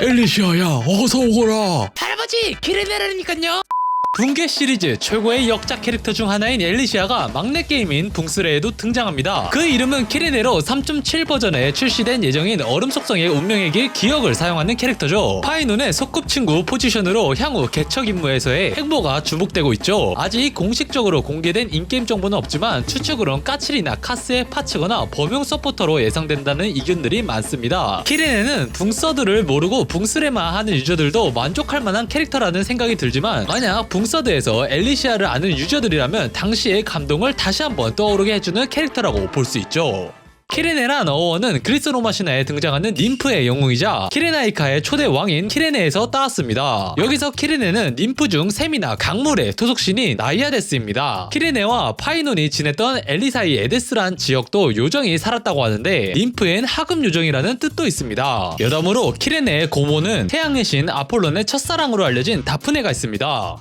엘리시아야 어서 오거라 할아버지 길을 내라니까요. 붕괴 시리즈 최고의 역작 캐릭터 중 하나인 엘리시아가 막내 게임인 붕스레에도 등장합니다. 그 이름은 키리네로 3.7 버전에 출시된 예정인 얼음 속성의 운명의 길 기억을 사용하는 캐릭터죠. 파이논의 소꿉친구 포지션으로 향후 개척 임무에서의 행보가 주목되고 있죠. 아직 공식적으로 공개된 인게임 정보는 없지만 추측으론 까칠이나 카스의 파츠거나 범용 서포터로 예상된다는 의견들이 많습니다. 키리네는 붕서드를 모르고 붕스레만 하는 유저들도 만족할 만한 캐릭터라는 생각이 들지만 만약 붕 서드에서 엘리시아를 아는 유저들이라면 당시의 감동을 다시 한번 떠오르게 해주는 캐릭터라고 볼 수 있죠. 키레네란 어원은 그리스 로마 신화에 등장하는 님프의 영웅이자 키레나이카의 초대 왕인 키레네에서 따왔습니다. 여기서 키레네는 님프 중 셈이나 강물의 토속신인 나이아데스입니다. 키레네와 파이논이 지냈던 엘리사이 에데스란 지역도 요정이 살았다고 하는데 님프엔 하급 요정이라는 뜻도 있습니다. 여담으로 키레네의 고모는 태양의 신 아폴론의 첫사랑으로 알려진 다프네가 있습니다.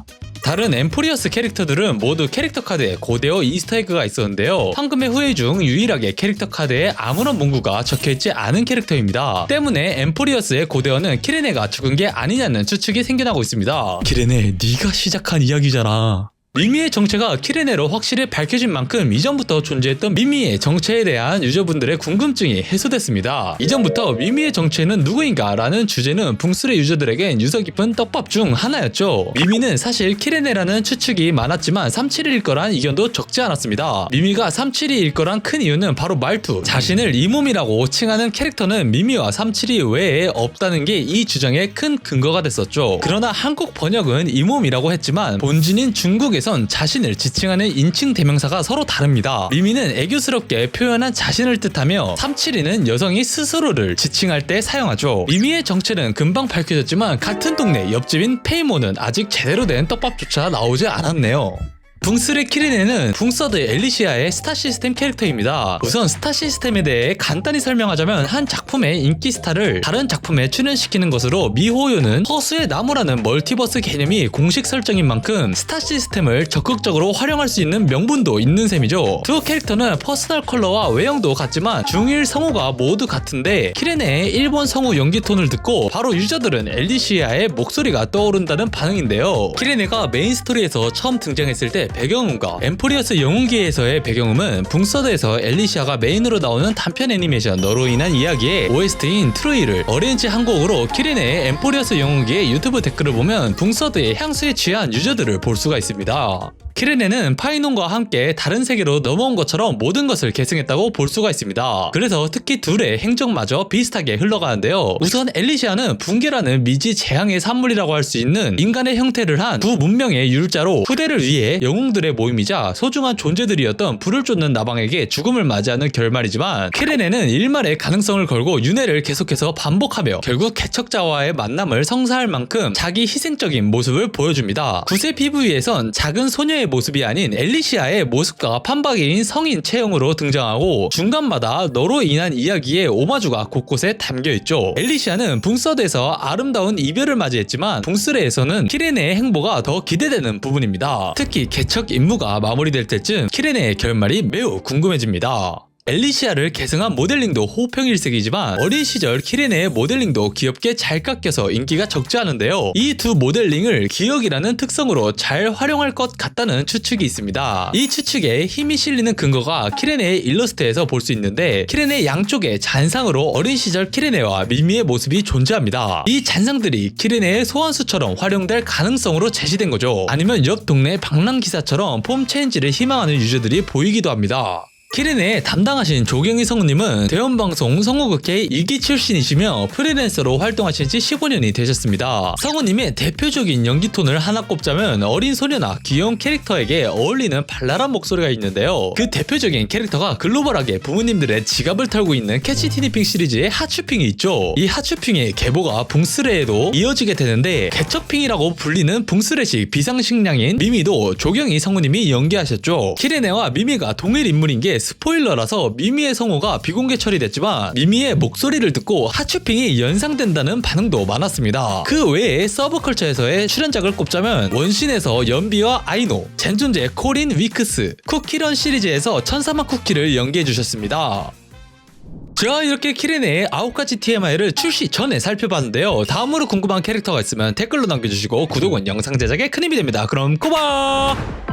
다른 엠포리어스 캐릭터들은 모두 캐릭터 카드에 고대어 이스터에그가 있었는데요. 황금의 후예 중 유일하게 캐릭터 카드에 아무런 문구가 적혀있지 않은 캐릭터입니다. 때문에 엠포리어스의 고대어는 키레네가 죽은 게 아니냐는 추측이 생겨나고 있습니다. 키레네, 네가 시작한 이야기잖아. 미미의 정체가 키레네로 확실히 밝혀진 만큼 이전부터 존재했던 미미의 정체에 대한 유저분들의 궁금증이 해소됐습니다. 이전부터 미미의 정체는 누구인가 라는 주제는 붕스레 유저들에겐 유서 깊은 떡밥 중 하나였죠. 미미는 사실 키레네라는 추측이 많았지만 371일 거란 의견도 적지 않았습니다. 미미가 372일 거란 큰 이유는 바로 말투. 자신을 이 몸이라고 칭하는 캐릭터는 미미와 372 외에 없다는 게 이 주장의 큰 근거가 됐었죠. 그러나 한국 번역은 이 몸이라고 했지만 본진인 중국에 선 자신을 지칭하는 인칭 대명사가 서로 다릅니다. 미미는 애교스럽게 표현한 자신을 뜻하며 372는 여성이 스스로를 지칭할 때 사용하죠. 미미의 정체는 금방 밝혀졌지만 같은 동네 옆집인 페이모는 아직 제대로 된 떡밥조차 나오지 않았네요. 붕스레 키리네는 붕서드 엘리시아의 스타 시스템 캐릭터입니다. 우선 스타 시스템에 대해 간단히 설명하자면 한 작품의 인기 스타를 다른 작품에 출연시키는 것으로 미호요는 허수의 나무라는 멀티버스 개념이 공식 설정인 만큼 스타 시스템을 적극적으로 활용할 수 있는 명분도 있는 셈이죠. 두 캐릭터는 퍼스널 컬러와 외형도 같지만 중일 성우가 모두 같은데 키레네의 일본 성우 연기 톤을 듣고 바로 유저들은 엘리시아의 목소리가 떠오른다는 반응인데요. 키레네가 메인 스토리에서 처음 등장했을 때 배경음과 엠포리어스 영웅기에서의 배경음은 붕서드에서 엘리시아가 메인으로 나오는 단편 애니메이션 너로 인한 이야기의 OST인 트루이를 어레인지 한 곡으로 키레네의 엠포리어스 영웅기의 유튜브 댓글을 보면 붕서드의 향수에 취한 유저들을 볼 수가 있습니다. 키레네는 파이논과 함께 다른 세계로 넘어온 것처럼 모든 것을 계승했다고 볼 수가 있습니다. 그래서 특히 둘의 행적마저 비슷하게 흘러가는데요. 우선 엘리시아는 붕괴라는 미지 재앙의 산물이라고 할 수 있는 인간의 형태를 한 두 문명의 율자로 후대를 위해 영웅들의 모임이자 소중한 존재들이었던 불을 쫓는 나방에게 죽음을 맞이하는 결말이지만 키레네는 일말의 가능성을 걸고 윤회를 계속해서 반복하며 결국 개척자와의 만남을 성사할 만큼 자기 희생적인 모습을 보여줍니다. 구세 PV에선 작은 소녀의 모습이 아닌 엘리시아의 모습과 판박이인 성인 체형으로 등장하고 중간마다 너로 인한 이야기의 오마주가 곳곳에 담겨 있죠. 엘리시아는 붕서드에서 아름다운 이별을 맞이했지만 붕스레에서는 키레네의 행보가 더 기대되는 부분입니다. 특히 개척 임무가 마무리될 때쯤 키레네의 결말이 매우 궁금해집니다. 엘리시아를 계승한 모델링도 호평 일색이지만 어린 시절 키레네의 모델링도 귀엽게 잘 깎여서 인기가 적지 않은데요. 이 두 모델링을 기억이라는 특성으로 잘 활용할 것 같다는 추측이 있습니다. 이 추측에 힘이 실리는 근거가 키레네의 일러스트에서 볼 수 있는데 키레네 양쪽에 잔상으로 어린 시절 키레네와 미미의 모습이 존재합니다. 이 잔상들이 키레네의 소환수처럼 활용될 가능성으로 제시된 거죠. 아니면 옆 동네 방랑기사처럼 폼 체인지를 희망하는 유저들이 보이기도 합니다. 키레네의 담당하신 조경희 성우님은 대원방송 성우극회 2기 출신이시며 프리랜서로 활동하신 지 15년이 되셨습니다. 성우님의 대표적인 연기 톤을 하나 꼽자면 어린 소녀나 귀여운 캐릭터에게 어울리는 발랄한 목소리가 있는데요. 그 대표적인 캐릭터가 글로벌하게 부모님들의 지갑을 털고 있는 캐치 티니핑 시리즈의 하츄핑이 있죠. 이 하츄핑의 계보가 붕스레에도 이어지게 되는데 개척핑이라고 불리는 붕스레식 비상식량인 미미도 조경희 성우님이 연기하셨죠. 키레네와 미미가 동일 인물인 게 스포일러라서 미미의 성우가 비공개 처리됐지만 미미의 목소리를 듣고 하츄핑이 연상된다는 반응도 많았습니다. 그 외에 서브컬처에서의 출연작을 꼽자면 원신에서 연비와 아이노, 젠존제 코린 위크스, 쿠키런 시리즈에서 천사막 쿠키를 연기해 주셨습니다. 자 이렇게 키리네의 9가지 TMI를 출시 전에 살펴봤는데요 다음으로 궁금한 캐릭터가 있으면 댓글로 남겨주시고 구독은 영상 제작에 큰 힘이 됩니다 그럼 꼬박